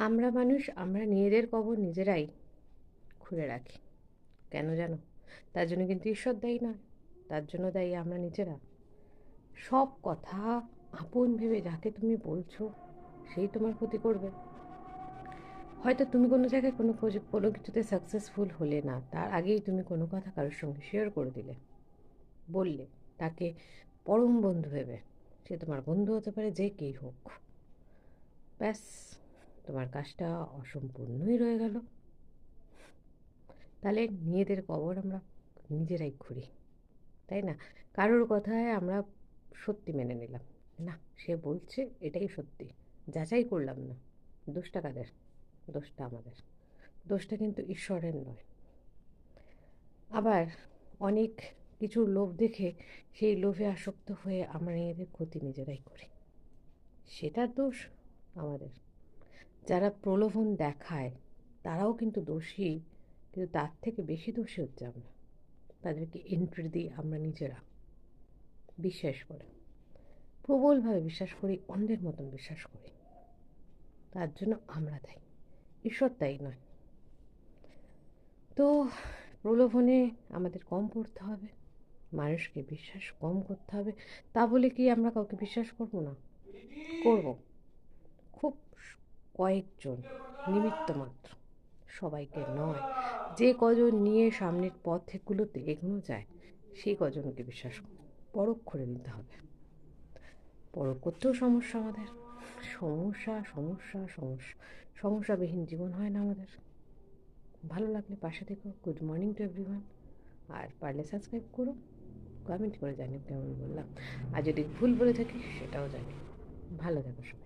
আমরা মানুষ, আমরা নিজেদের কবর নিজেরাই খুলে রাখি। কেন জানো? তার জন্য কিন্তু ঈশ্বর দায়ী নয়। তার জন্য দায়ী আমরা নিজেরা। সব কথা আপন ভেবে যাকে তুমি বলছো, সেই তোমার ক্ষতি করবে। হয়তো তুমি কোনো জায়গায় কোনো কোনো কিছুতে সাকসেসফুল হলে না, তার আগেই তুমি কোনো কথা কারোর সঙ্গে শেয়ার করে দিলে। বললে, তাকে পরম বন্ধু ভেবে। সে তোমার বন্ধু হতে পারে যে কেই হোক। ব্যাস। তোমার কাজটা অসম্পূর্ণই রয়ে গেল। তাহলে নিজেদের কবর আমরা নিজেরাই ঘুরি তাই না? কারোর কথায় আমরা সত্যি মেনে নিলাম। না, সে বলছে এটাই সত্যি, যাচাই করলাম না। দোষটা কাদের দোষটা আমাদের। দোষটা কিন্তু ঈশ্বরের নয়। আবার অনেক কিছু লোভ দেখে সেই লোভে আসক্ত হয়ে আমরা নিজেদের ক্ষতি নিজেরাই করি। সেটার দোষ আমাদের। যারা প্রলোভন দেখায়, তারাও কিন্তু দোষী, কিন্তু তার থেকে বেশি দোষী হচ্ছে আমরা। তাদেরকে এন্ট্রি দিই আমরা নিজেরা বিশ্বাস করে। প্রবলভাবে বিশ্বাস করি, অন্যের মতন বিশ্বাস করি। তার জন্য আমরা দায়ী। ঈশ্বর তাই নয়। তো প্রলোভনে আমাদের কম পড়তে হবে, মানুষকে বিশ্বাস কম করতে হবে। তা বলে কি আমরা কাউকে বিশ্বাস করব না? করব। খুব কয়েকজন, নিমিত্ত মাত্র। সবাইকে নয়, যে কজন নিয়ে সামনের পথগুলোতে এগোনো যায়, সেই কজনকে বিশ্বাস পরখ করে নিতে হবে। পরখ করতেও সমস্যা আমাদের। সমস্যা সমস্যা সমস্যা। সমস্যাবিহীন জীবন হয় না আমাদের। ভালো লাগলে পাশে থেকো। গুড মর্নিং টু এভরিওয়ান আর পারলে সাবস্ক্রাইব করো। কমেন্ট করে জানিও কেমন বললাম। আর যদি ভুল বলে থাকি, সেটাও জানি ভালো থাকো সব